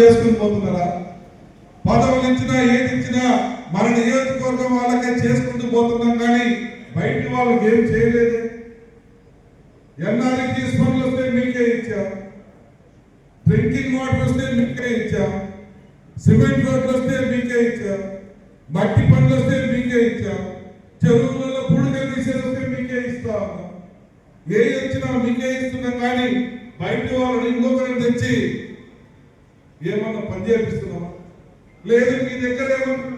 చేసుకుని పోతున్నారా? పదవులు ఇచ్చినా ఏది ఇచ్చినా మన నియోజకవర్గం వాళ్ళకే చేసుకుంటూ పోతున్నాం కానీ బయట వాళ్ళకి ఏం చేయలేదు. ఎన్ఆర్ఈ తీసుకొని వస్తే మీకే ఇచ్చాం? డ్రింకింగ్ వాటర్ వస్తే మీకే ఇచ్చాం? సిమెంట్ రోడ్లు వస్తే మీకే ఇచ్చాం? మట్టి పనులు వస్తే మీకే ఇచ్చాం? చెరువులలో పుడుక తీసేది వస్తే మీకే ఇస్తా ఏ వచ్చినా మీకే ఇస్తున్నాం కానీ బయట వాళ్ళని ఇంకొకరిని తెచ్చి ఏమన్నా పని చేపిస్తున్నావా? లేదు మీ దగ్గర ఏమన్నా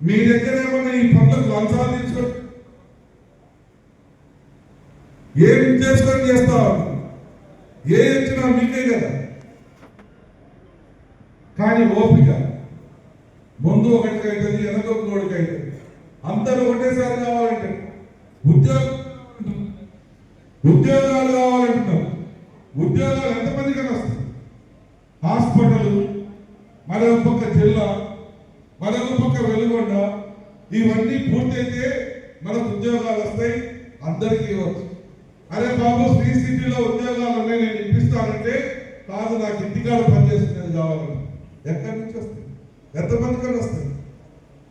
మీ దగ్గర ఏమన్నా ఈ పనులకు లంచాలు తీసుకో ఏం చేసుకొని చేస్తావు ఏ ఇచ్చినా మీకే కదా. కానీ ఓపిక. ముందు ఒకటికి అవుతుంది వెనక ఒకటికి అవుతుంది అందరూ ఒకటేసారి కావాలంటే ఉద్యోగం ఉద్యోగాలు కావాలంటున్నారు. ఉద్యోగాలు ఎంతమందికైనా వస్తాయి? హాస్పిటల్ మరొక పక్క జిల్లా మరొక పక్క వెలుగొండ ఇవన్నీ పూర్తయితే మనకు ఉద్యోగాలు వస్తాయి అందరికీ ఇవ్వచ్చు. అరే బాబు శ్రీ సిటీలో ఉద్యోగాలు ఉన్నాయి నేను ఇప్పిస్తానంటే కాదు నాకు ఇంటికాడ పనిచేస్తున్నది కావాలని ఎక్కడి నుంచి వస్తాయి? ఎంతమందికి వస్తాయి?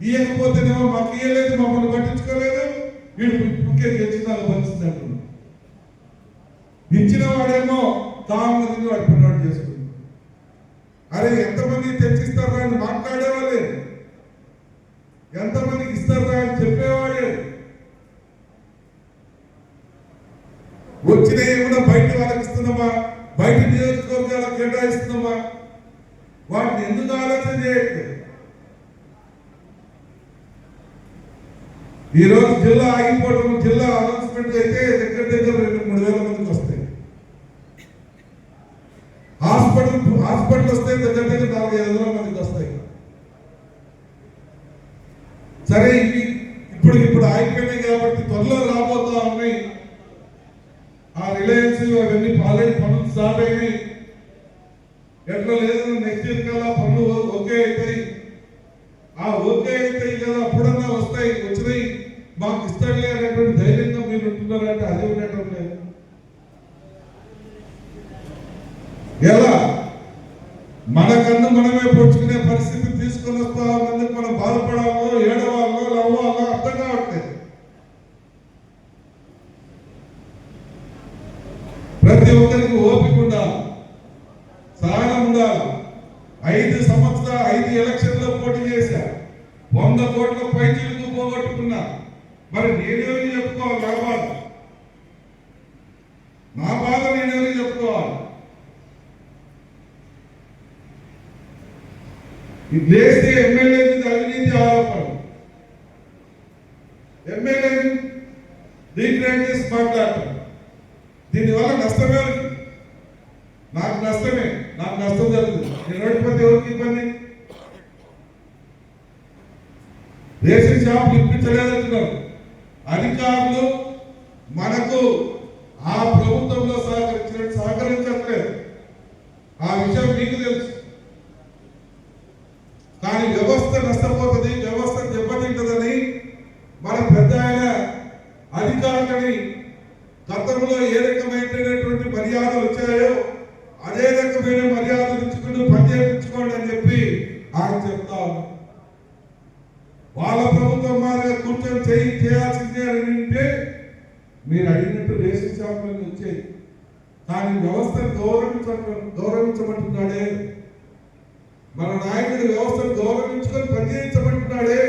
ఇవ్వకపోతేనేమో మాకు ఇవ్వలేదు మమ్మల్ని పట్టించుకోలేదు. వీడు ఇప్పటికే గెలిచిన పరిస్థితి అంటున్నాడు ఇచ్చిన వాడేమో వచ్చిన ఏమైనా బయట వాళ్ళకి ఇస్తున్నామా బయట నియోజకవర్గాలకు కేటాయిస్తున్నామా వాటిని ఎందుకు ఆలోచన చేయట్లేదు? ఈ జిల్లా ఆగిపోవడం జిల్లా అనౌన్స్మెంట్ అయితే దగ్గర దగ్గర రెండు మూడు వేల మందికి వస్తాయి. హాస్పిటల్ హాస్పిటల్ వస్తే దగ్గర దగ్గర నాలుగు ఐదు వందల మందికి వస్తాయి. సరే ఇవి ఇప్పుడు ఇప్పుడు ఆగిపోయినాయి కాబట్టి త్వరలో రాబోతా ఉన్నాయి. రిలయన్స్ అవన్నీ ఆల్రెడీ పనులు స్టార్ట్ అయినాయి ఎట్లా లేదు నెక్స్ట్ ఇయర్ కల్లా పనులు ఓకే అవుతాయి ఆ ఓకే అవుతాయి కదా అప్పుడన్నా వస్తాయి వచ్చినాయి. మాకు ఇస్తాడులే అనేటువంటి ధైర్యంగా మీరు ఉంటున్నారంటే అది ఉండటం లేదు. ఎలా? మన కన్ను మనమే పొడుచుకునే పరిస్థితి తీసుకొని వస్తా ఐదు సంవత్సరాలు ఐదు ఎలక్షన్లో పోటీ చేశా. వంద కోట్ల పైచీలకు పోగొట్టుకున్నా మరి నేనేమి చెప్పుకోవాలి నా బాధ? నా బాధ నేనేమి చెప్పుకోవాలి? ఇది లేస్తే ఎమ్మెల్యే మీద అవినీతి ఆరోపణ ఎమ్మెల్యే డిగ్రేడ్ చేసి మాట్లాడటం. దీనివల్ల నష్టమే నాకు నష్టమే. నాకు నష్టం జరుగుతుంది. నేను రేషన్ షాపులు ఇప్పించలేదంటున్నారు అధికారులు మనకు ఆ ప్రభుత్వంలో సహకరించిన సహకారం వాళ్ళ ప్రభుత్వం మారే కూర్చొని చేయి చేయాల్సిందే అని అంటే మీరు అడిగినట్టు రేషన్ షాపులకు వచ్చాయి. కానీ వ్యవస్థను గౌరవించ గౌరవించమంటున్నాడే మన నాయకుడు వ్యవస్థను గౌరవించుకొని పనిచేయించమంటున్నాడే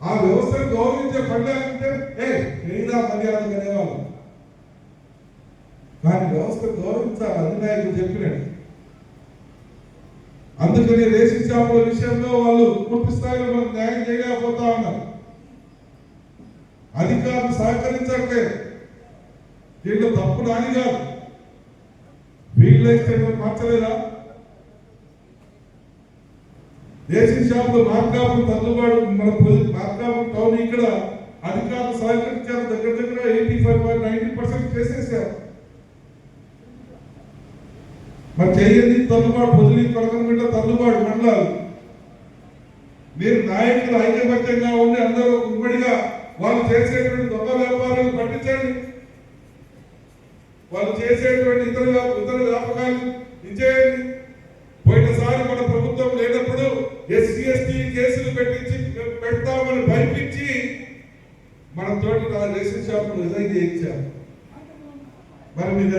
ఆ వ్యవస్థను గౌరవించే పండాలంటే ఏ క్రీడా మర్యాద అనేవాళ్ళు. కానీ వ్యవస్థ గౌరవించాలి అధినాయకుడు చెప్పినట్టు అందుకని రేషన్ షాపుల విషయంలో వాళ్ళు పూర్తి స్థాయిలో మనం న్యాయం చేయలేకపోతా ఉన్నారు. అధికారులు సహకరించట్లేదు దీంట్లో తప్పు నాని కాదు. వీళ్ళు మార్చలేదా? రేషన్ షాపులు మార్కాపు తల్లుబాటు మన పొలి- మార్కాపు టౌన్ ఇక్కడ అధికారులు సహకరించారు. దగ్గర దగ్గర eighty five point ninety percent చేసేసారు. మరి చెయ్యండి తల్లుబాటు పొదిలి కొలకనమిట్ట తల్లుబాటు మండలాలు. మీరు నాయకులు ఐకమత్యంగా ఉండి అందరూ ఉమ్మడిగా వాళ్ళు చేసేటువంటి దొంగ వ్యాపారాలు పట్టించండి. వాళ్ళు చేసేటువంటి ఇతర ఇతర వ్యాపకాలు ఇచ్చేయండి. పోయినసారి మన ప్రభుత్వం లేనప్పుడు ఎస్సీ ఎస్టీ కేసులు పెట్టించి పెడతామని భయపించి మన తోటి రేషన్ షాపులు రిజైన్ చేయించాం. మరి మీద